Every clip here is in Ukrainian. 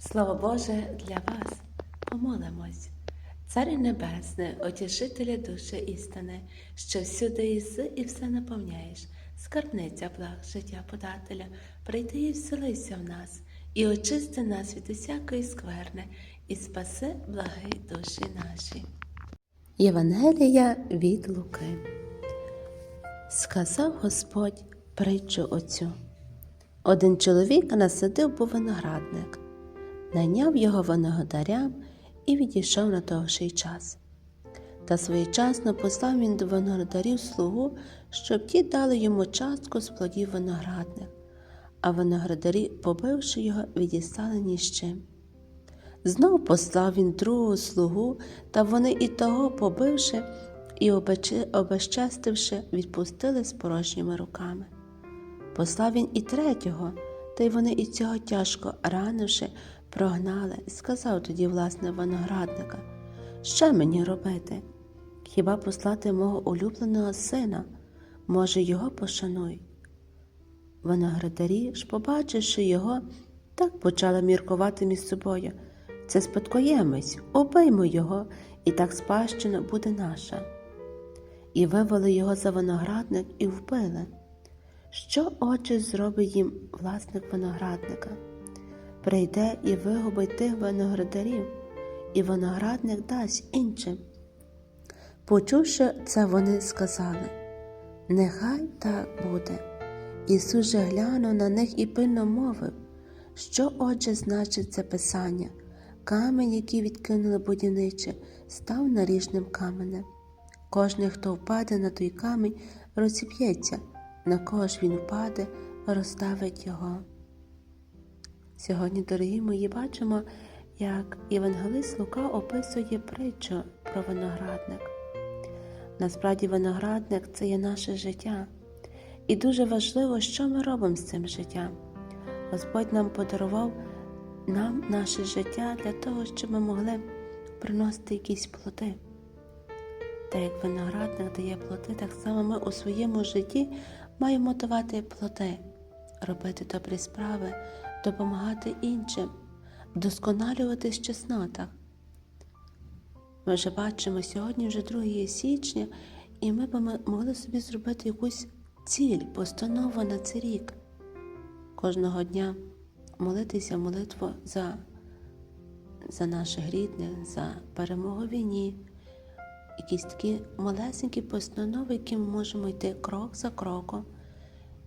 Слово Боже для вас помолимось. Царі Небесне, отішителя душі істини, що всюди єси і все наповняєш, скарбниця благ життя подателя, прийди і вселися в нас, і очисти нас від усякої скверни, і спаси благи душі наші. Євангелія від Луки. Сказав Господь притчу оцю. Один чоловік насадив був виноградник, найняв його виноградарям і відійшов на довший час. Та своєчасно послав він до виноградарів слугу, щоб ті дали йому частку з плодів виноградних, а виноградарі, побивши його, відістали ні з чим. Знов послав він другого слугу, та вони і того, побивши і обезчестивши, відпустили з порожніми руками. Послав він і третього, та й вони і цього тяжко ранивши, прогнали, і сказав тоді власне виноградника, що мені робити? Хіба послати мого улюбленого сина? Може, його пошануй. Виноградарі ж, побачивши його, так почали міркувати між собою. Це спадкоємець, убиймо його, і так спадщина буде наша. І вивели його за виноградник і вбили. Що отже зробить їм власник виноградника? Прийде і вигубить тих виноградарів, і виноградник дасть іншим. Почувши це, вони сказали: Нехай так буде. Ісус же глянув на них і пильно мовив, що отже значить це писання. Камінь, який відкинули будівничі, став наріжним каменем. Кожний, хто впаде на той камінь, розіб'ється, на кого ж він впаде, розставить його. Сьогодні, дорогі мої, бачимо, як Євангелист Лука описує притчу про виноградник. Насправді, виноградник це є наше життя. І дуже важливо, що ми робимо з цим життям. Господь нам подарував нам наше життя для того, щоб ми могли приносити якісь плоди. Та як виноградник дає плоди, так само ми у своєму житті маємо давати плоди, робити добрі справи, допомагати іншим, вдосконалюватись в чеснотах. Ми вже бачимо сьогодні вже 2 січня, і ми б могли собі зробити якусь ціль, постанову на цей рік. Кожного дня молитися молитву за, за наших рідних, за перемогу війні, якісь такі малесенькі постанови, які ми можемо йти крок за кроком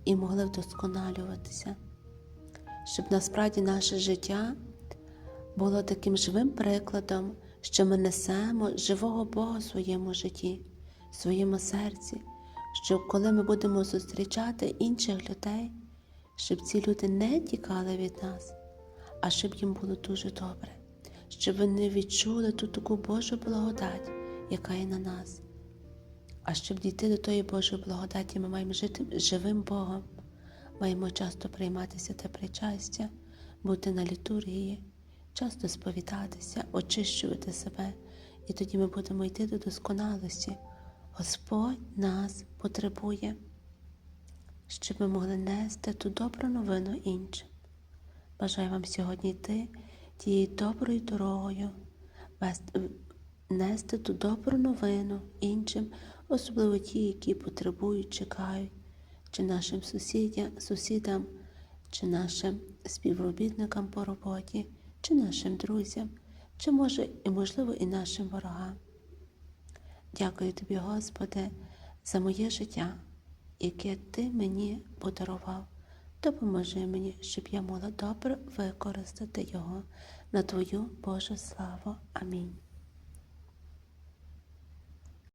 і могли вдосконалюватися, щоб насправді наше життя було таким живим прикладом, що ми несемо живого Бога в своєму житті, в своєму серці, щоб коли ми будемо зустрічати інших людей, щоб ці люди не тікали від нас, а щоб їм було дуже добре, щоб вони відчули ту таку Божу благодать, яка є на нас. А щоб дійти до тої Божої благодаті, ми маємо жити живим Богом, маємо часто прийматися те причастя, бути на літургії, часто сповідатися, очищувати себе, і тоді ми будемо йти до досконалості. Господь нас потребує, щоб ми могли нести ту добру новину іншим. Бажаю вам сьогодні йти тією доброю дорогою, нести ту добру новину іншим, особливо ті, які потребують, чекають, чи нашим сусідям, сусідам, чи нашим співробітникам по роботі, чи нашим друзям, чи може і можливо і нашим ворогам. Дякую тобі, Господи, за моє життя, яке Ти мені подарував. Допоможи мені, щоб я могла добре використати його на Твою Божу славу. Амінь.